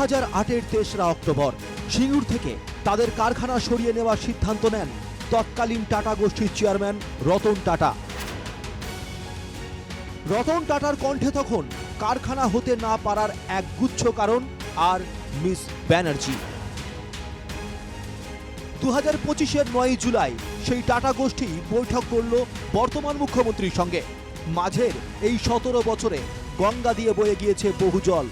হাজার আটের তেসরা অক্টোবর, সিঙ্গুর থেকে তাদের কারখানা সরিয়ে নেওয়ার সিদ্ধান্ত নেন তৎকালীন টাটা গোষ্ঠীর চেয়ারম্যান রতন টাটা। রতন টাটার কণ্ঠে তখন কারখানা হতে না পারার একগুচ্ছ কারণ আর মিস ব্যানার্জি। দু হাজার পঁচিশের নয় জুলাই সেই টাটা গোষ্ঠী বৈঠক করল বর্তমান মুখ্যমন্ত্রীর সঙ্গে। মাঝের এই সতেরো বছরে গঙ্গা দিয়ে বয়ে গিয়েছে বহু জল।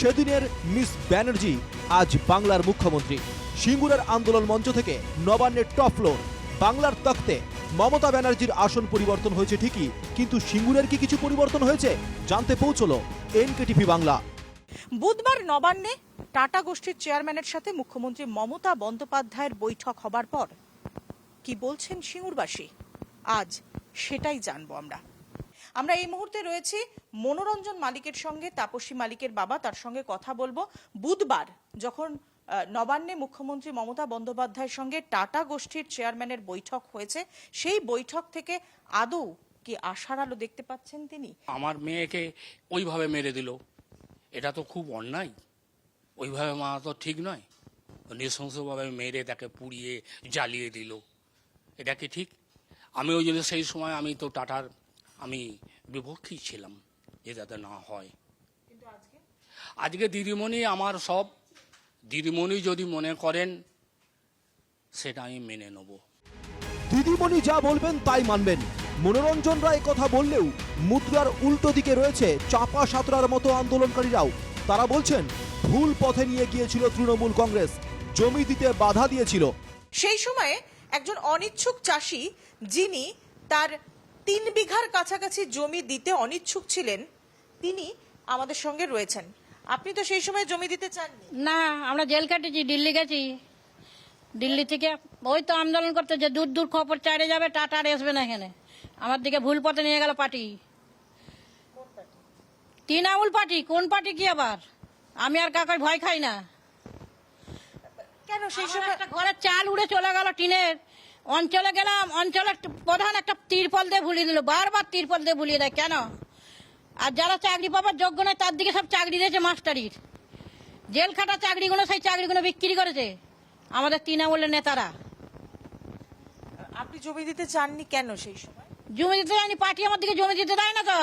সেদিনের মিস ব্যানার্জি, আজ বাংলার মুখ্যমন্ত্রী। সিঙ্গুরের আন্দোলন মঞ্চ থেকে নবান্নের টপ ফ্লোর, বাংলার তখ্তে মমতা ব্যানার্জির আসন পরিবর্তন হয়েছে ঠিকই, কিন্তু সিঙ্গুরের কি কিছু পরিবর্তন হয়েছে? জানতে পৌঁছলো এনকেটিভি বাংলা। বুধবার নবান্নে টাটা গোষ্ঠীর চেয়ারম্যানের সাথে মুখ্যমন্ত্রী মমতা বন্দ্যোপাধ্যায়ের বৈঠক হবার পর। কি বলছেন সিঙ্গুরবাসী? আজ সেটাই জানব আমরা। আমরা এই মুহূর্তে রয়েছি মনোরঞ্জন মালিকের সঙ্গে, তাপসী মালিকের বাবা, তার সঙ্গে কথা বলব। বুধবার যখন নবান্নে মুখ্যমন্ত্রী মমতা বন্দ্যোপাধ্যায়ের সঙ্গে টাটা গোষ্ঠীর চেয়ারম্যানের বৈঠক হয়েছে, সেই বৈঠক থেকে আদৌ কি আশার আলো দেখতে পাচ্ছেন তিনি? আমার মেয়েকে ওইভাবে মেরে দিল। এটা তো খুব অন্যায়। ওইভাবে মা তো ঠিক নয়। নৃশংসভাবে মেরে তাকে পুড়িয়ে জ্বালিয়ে দিল। এটা কি ঠিক? আমি ওই জন্য সেই সময় আমি তো টাটার আমি বিপক্ষেই ছিলাম যে যাতে না হয়। আজকে দিদিমণি আমার সব দিদিমণি যদি মনে করেন সেটা আমি মেনে নেব। দিদিমণি যা বলবেন তাই মানবেন। মনোরঞ্জন রায় কথা বললেও মুদ্রার উল্টো দিকে রয়েছে চাপা সাঁতরার মতো আন্দোলনকারীরাও। তারা বলছেন ভুল পথে নিয়ে গিয়েছিল তৃণমূল কংগ্রেস জমি দিতে বাধা দিয়েছিল। সেই সময়ে একজন অনিচ্ছুক চাষি যিনি তার তিন বিঘার কাছাকাছি জমি দিতে অনিচ্ছুক ছিলেন তিনি আমাদের সঙ্গে রয়েছেন। আপনি তো সেই সময় জমি দিতে চাননি। না আমরা জেল কাটেছি দিল্লি গেছি। দিল্লি থেকে ওই তো আন্দোলন করতে যে দূর দূর খবর চাইড়ে যাবে টাটা আর আসবে না এখানে। আমার দিকে ভুল পথে নিয়ে গেল পার্টি। তৃণমূল পার্টি কোন পার্টি কি আবার? আমি আর কাকার ভয় খাই না। কেন সেই সময় একটা ঘরের চাল উড়ে চলে গেল টিনের। অঞ্চলে গেলাম অঞ্চলের প্রধান একটা তিরপল দিয়ে ভুলিয়ে দিল বারবার তিরপল দিয়ে ভুলিয়ে দেয় কেন? আর যারা চাকরি পাবার যোগ্য নয় তার দিকে সব চাকরি দিয়েছে মাস্টারির। জেল খাটা চাকরিগুলো সেই চাকরিগুলো বিক্রি করেছে আমাদের তৃণমূলের নেতারা। আপনি জমি দিতে চাননি কেন সেই সময়? জমি দিতে যায়নি পার্টি আমার দিকে জমি দিতে দেয় না তো।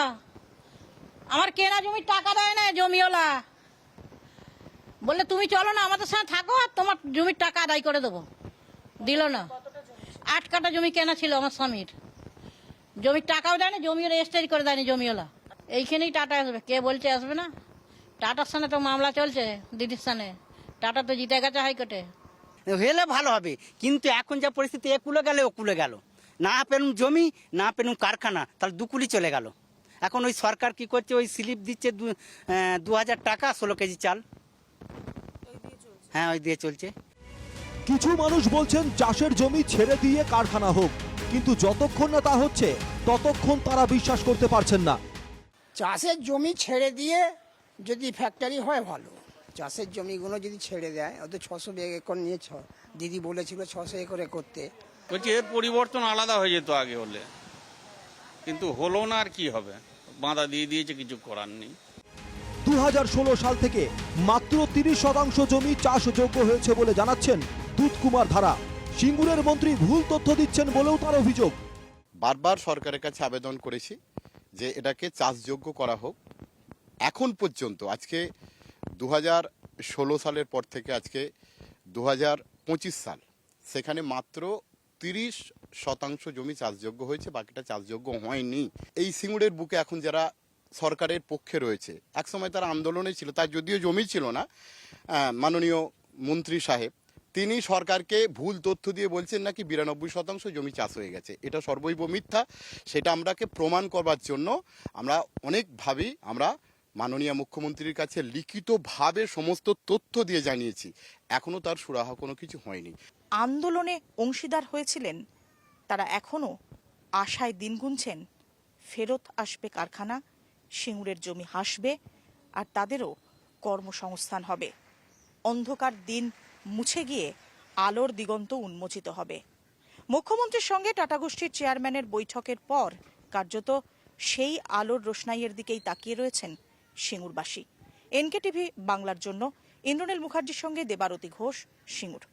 আমার কেনা জমির টাকা দেয় না জমিওয়ালা। বললে তুমি চলো না আমাদের সঙ্গে থাকো আর তোমার জমির টাকা আদায় করে দেবো। দিল না। আট কাটা জমি কেনা ছিল আমার স্বামীর। জমির টাকাও দেয়নি, জমিও রেজিস্ট্রি করে দেয়নি জমিওয়ালা। এইখানেই টাটা আসবে, কে বলছে আসবে না? টাটার সামনে তো মামলা চলছে, দিদির সামনে। টাটা তো জিতে গেছে হাইকোর্টে। হলে ভালো হবে, কিন্তু এখন যা পরিস্থিতি, এ কুলে গেলে, ও কুলে গেল। না পেলুম জমি, না পেলুম কারখানা, তাহলে দুকুলি চলে গেল। এখন ওই সরকার কি করছে, ওই স্লিপ দিচ্ছে দু হাজার টাকা, ষোলো কেজি চাল। হ্যাঁ ওই দিয়ে চলছে। কিছু মানুষ বলছেন চাষের জমি ছেড়ে দিয়ে কারখানা হোক কিন্তু যতক্ষণ না তা হচ্ছে ততক্ষণ তারা বিশ্বাস করতে পারছেন না। চাষের জমি ছেড়ে দিয়ে যদি ফ্যাক্টরি হয় ভালো। চাষের জমিগুলো যদি ছেড়ে দেয় ওদের ছশো একর নিয়ে ছ দিদি বলেছিল ছশো একরে করতে। বলছি এর পরিবর্তন আলাদা হয়ে যেত আগে হলে। কিন্তু হলো না আর কি হবে? বাঁধা দিয়ে দিয়েছে কিছু করার নেই। দু হাজার ষোলো সাল থেকে মাত্র তিরিশ শতাংশ জমি চাষযোগ্য হয়েছে বলে জানাচ্ছেন দুধ কুমার ধারা। সিঙ্গুরের মন্ত্রী ভুল তথ্য দিচ্ছেন বলেও তার অভিযোগ। বারবার সরকারের কাছে আবেদন করেছি যে এটাকে চাষযোগ্য করা হোক। এখন পর্যন্ত, আজকে দু ষোলো সালের পর থেকে আজকে দু পঁচিশ সাল, সেখানে মাত্র তিরিশ শতাংশ জমি চাষযোগ্য হয়েছে, বাকিটা চাষযোগ্য হয়নি। এই সিঙ্গুরের বুকে এখন যারা সরকারের পক্ষে রয়েছে, একসময় তারা আন্দোলনে ছিল, তার যদিও জমি ছিল না মাননীয় মন্ত্রী সাহেব তিনি সরকারকে ভুল তথ্য দিয়ে বলছেন নাকি বিরানব্বই শতাংশ জমি চাষ হয়ে গেছে। এটা সর্বৈব মিথ্যা। সেটা আমরাকে প্রমাণ করবার জন্য আমরা অনেকভাবেই আমরা মাননীয় মুখ্যমন্ত্রীর কাছে লিখিতভাবে সমস্ত তথ্য দিয়ে জানিয়েছি। এখনও তার সুরাহা কোনো কিছু হয়নি। আন্দোলনে অংশীদার হয়েছিলেন। তারা এখনও আশায় দিন গুনছেন, ফেরত আসবে কারখানা, সিঙ্গুরের জমি হাসবে আর তাদেরও কর্মসংস্থান হবে। অন্ধকার দিন মুছে গিয়ে আলোর দিগন্ত উন্মোচিত হবে। মুখ্যমন্ত্রীর সঙ্গে টাটা গোষ্ঠীর চেয়ারম্যানের বৈঠকের পর কার্যত সেই আলোর রোশনাইয়ের দিকেই তাকিয়ে রয়েছেন সিঙ্গুরবাসী। এনকে টিভি বাংলার জন্য, ইন্দ্রনীল মুখার্জির সঙ্গে দেবারতী ঘোষ, সিঙ্গুর।